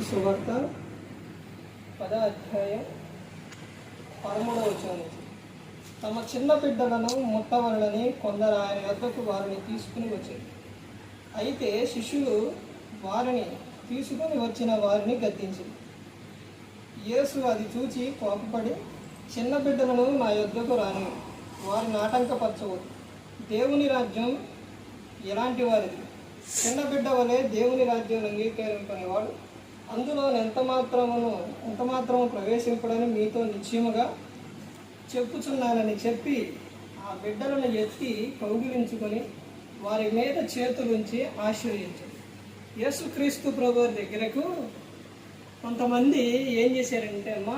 మత్తి సువార్త పద అధ్యాయం పదమూడవ వచనం. తమ చిన్న బిడ్డలను ముట్టవలనని కొందరు ఆయన వద్దకు వారిని తీసుకుని వచ్చారు. అయితే శిష్యులు వారిని తీసుకుని వచ్చిన వారిని గద్దించింది యేసు అది చూచి కోపపడి చిన్న బిడ్డలను నా యొద్దకు రాని వారిని ఆటంకపరచవద్దు. దేవుని రాజ్యం ఎలాంటి వారిది? చిన్న బిడ్డ వలె దేవుని రాజ్యం అంగీకరింపనివాడు అందులో ఎంత మాత్రమును ఎంత మాత్రము ప్రవేశింపడని మీతో నిశ్చయముగా చెప్పుచున్నానని చెప్పి ఆ బిడ్డలను ఎత్తి కౌగిలించుకొని వారి మీద చేతులుంచి ఆశీర్వదించాడు యేసుక్రీస్తు ప్రభు దగ్గరకు కొంతమంది ఏం చేశారంటే అమ్మా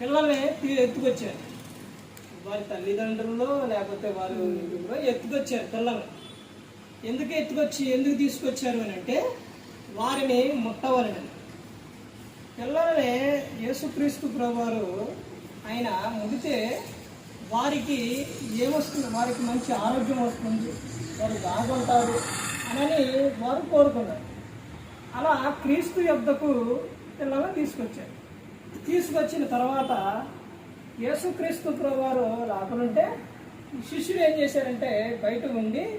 పిల్లల్ని ఎత్తుకొచ్చారు. వారి తల్లిదండ్రులు లేకపోతే వారు ఎత్తుకొచ్చారు పిల్లల్ని. ఎందుకు ఎత్తుకొచ్చి ఎందుకు తీసుకొచ్చారు అని అంటే వారిని ముట్టవలని. పిల్లలనే యేసుక్రీస్తు ప్రభువారు ఆయన ముడితే వారికి ఏమొస్తుంది? వారికి మంచి ఆరోగ్యం వస్తుంది. వారు బాగుంటారు అని వారు కోరుకున్నారు. అలా క్రీస్తు యొద్దకు పిల్లలను తీసుకొచ్చారు. తీసుకొచ్చిన తర్వాత యేసుక్రీస్తు ప్రభువారు రాకునుంటే శిష్యులు ఏం చేశారంటే బయట ఉండి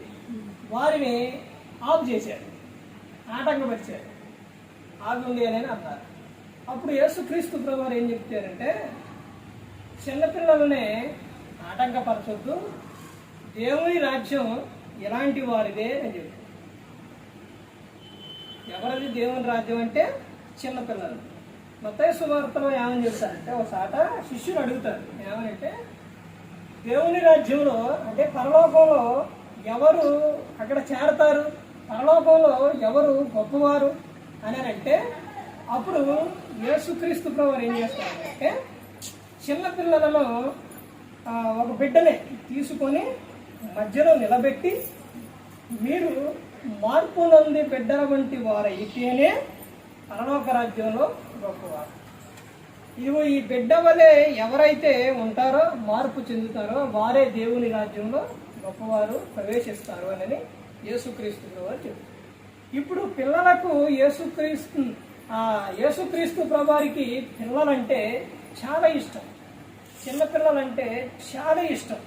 వారిని ఆఫ్ చేశారు. ఆటంకపరిచారు. ఆగుంది అని అన్నారు. అప్పుడు యేసుక్రీస్తు ప్రభువారు ఏం చెప్తారంటే చిన్నపిల్లలనే ఆటంకపరచొద్దు. దేవుని రాజ్యం ఎలాంటి వారిదే అని చెప్పారు. ఎవరిది దేవుని రాజ్యం అంటే చిన్నపిల్లలు. మొత్తం సువార్తలో ఏమని చెప్తారంటే ఒకసాట శిష్యులు అడుగుతారు. ఏమనంటే దేవుని రాజ్యంలో అంటే పరలోకంలో ఎవరు అక్కడ చేరతారు? పరలోకంలో ఎవరు గొప్పవారు అని అంటే అప్పుడు యేసుక్రీస్తు ప్రభు ఏం చేస్తారంటే చిన్నపిల్లలలో ఒక బిడ్డని తీసుకొని మధ్యలో నిలబెట్టి మీరు మార్పు నంది బిడ్డల వంటి వారైతేనే పరలోక రాజ్యంలో గొప్పవారు. ఇదిగో ఈ బిడ్డ వలె ఎవరైతే ఉంటారో మార్పు చెందుతారో వారే దేవుని రాజ్యంలో గొప్పవారు ప్రవేశిస్తారు అని యేసుక్రీస్తు వారు చెప్తారు ఇప్పుడు పిల్లలకు యేసుక్రీస్తు యేసుక్రీస్తు ప్రభారికి పిల్లలంటే చాలా ఇష్టం. చిన్నపిల్లలంటే చాలా ఇష్టం.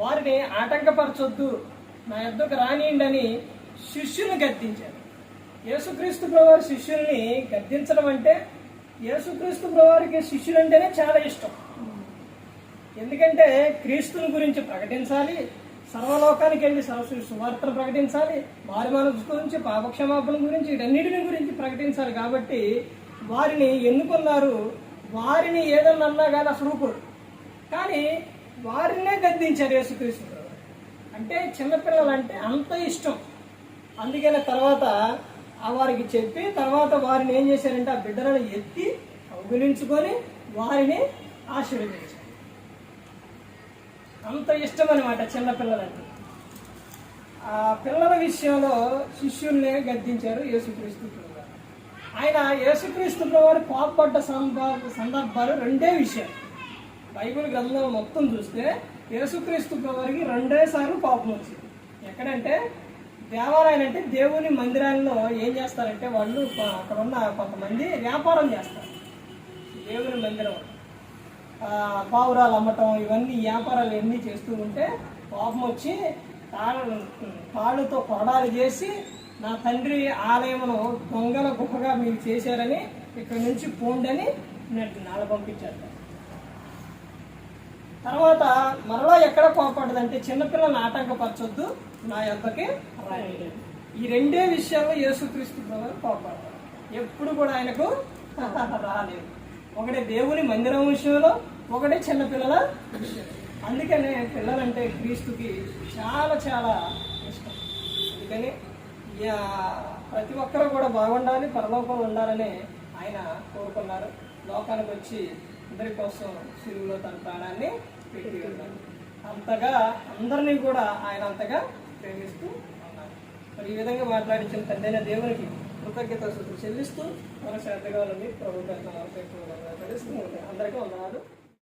వారిని ఆటంకపరచొద్దు నా యొద్దకు రానియండి అని శిష్యుని గద్దించారు. యేసుక్రీస్తు ప్రభువారి శిష్యుల్ని గద్దించడం అంటే యేసుక్రీస్తు ప్రభువారికి శిష్యులు అంటేనే చాలా ఇష్టం. ఎందుకంటే క్రీస్తుని గురించి ప్రకటించాలి సర్వలోకానికి వెళ్ళి సరస్సు సువార్తను ప్రకటించాలి వారి మనసు గురించి పాపక్షమాపణ గురించి వీటన్నిటిని గురించి ప్రకటించాలి కాబట్టి వారిని ఎన్నుకున్నారు వారిని ఏదన్నా అన్నా కానీ అసలు ఊరుకోరు. కానీ వారినే గద్దించారు యేసుక్రీస్తు. చిన్నపిల్లలు అంటే చిన్నపిల్లలంటే అంత ఇష్టం. అందుకనే తర్వాత ఆ వారికి చెప్పి తర్వాత వారిని ఏం చేశారంటే ఆ బిడ్డలను ఎత్తి కౌగులించుకొని వారిని ఆశీర్వదించారు. అంత ఇష్టం అనమాట చిన్నపిల్లలంటే ఆ పిల్లల విషయంలో శిష్యుల్నే గద్దించారు యేసుక్రీస్తు ఆయన యేసుక్రీస్తు వారు కోపపడ్డ సందర్భ సందర్భాలు రెండే విషయాలు. బైబిల్ గ్రంథం మొత్తం చూస్తే యేసుక్రీస్తు వారికి రెండే సార్లు కోపం వచ్చింది. ఎక్కడంటే దేవాలయం అంటే దేవుని మందిరాల్లో ఏం చేస్తారంటే వాళ్ళు అక్కడ ఉన్న కొంతమంది వ్యాపారం చేస్తారు. దేవుని మందిరం. పావురాలు అమ్మటం ఇవన్నీ వ్యాపారాలు ఎన్ని చేస్తూ ఉంటే కోపం వచ్చి తాళ తాళ్ళతో కొరడాలు చేసి నా తండ్రి ఆలయమును దొంగల గుహగా మీరు చేశారని ఇక్కడ నుంచి పోండని నాలు పంపించారు. తర్వాత మరలా ఎక్కడ కోపడ్డదంటే చిన్నపిల్లల్ని ఆటంకపరచొద్దు నా యొక్కకి రాని ఈ రెండే విషయాల్లో యేసుక్రీస్తు ప్రభు కోపడతారు ఎప్పుడు కూడా ఆయనకు రాలేదు ఒకటి దేవుని మందిరం విషయంలో ఒకటి చిన్నపిల్లల విషయం. అందుకనే పిల్లలంటే క్రీస్తుకి చాలా చాలా ఇష్టం. అందుకని ప్రతి ఒక్కరూ కూడా బాగుండాలి పరలోకంలో ఉండాలని ఆయన కోరుకున్నారు. లోకానికి వచ్చి అందరి కోసం సిలువలో తన ప్రాణాన్ని పెట్టి ఉన్నారు. అంతగా అందరినీ కూడా ఆయన అంతగా ప్రేమిస్తూ ఉన్నారు. మరి ఈ విధంగా మాట్లాడించిన తండ్రైన దేవునికి కృతజ్ఞత చెల్లిస్తూ మన శ్రద్ధగా ఉంది ప్రభుత్వం అందరికీ వందనాలు.